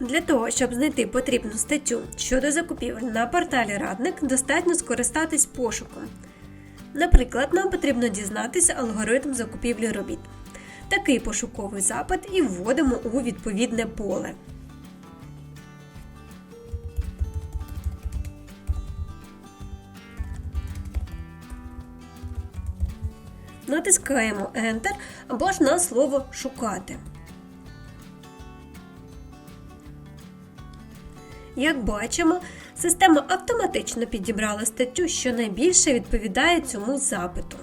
Для того, щоб знайти потрібну статтю щодо закупівель на порталі Радник, достатньо скористатись пошуком. Наприклад, нам потрібно дізнатися алгоритм закупівлі робіт. Такий пошуковий запит і вводимо у відповідне поле. Натискаємо Enter або ж на слово Шукати. Як бачимо, система автоматично підібрала статтю, що найбільше відповідає цьому запиту.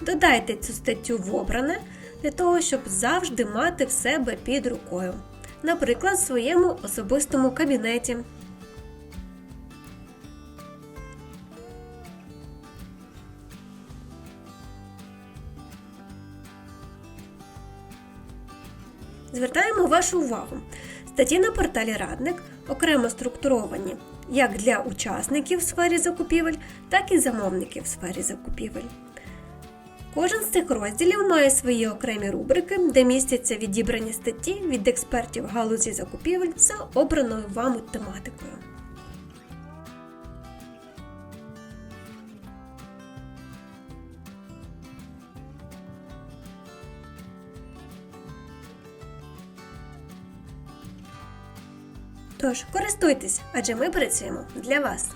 Додайте цю статтю в обране для того, щоб завжди мати в себе під рукою, наприклад, в своєму особистому кабінеті. Звертаємо вашу увагу. Статті на порталі Радник окремо структуровані як для учасників в сфері закупівель, так і замовників в сфері закупівель. Кожен з цих розділів має свої окремі рубрики, де містяться відібрані статті від експертів галузі закупівель за обраною вами тематикою. Тож користуйтесь, адже ми працюємо для вас.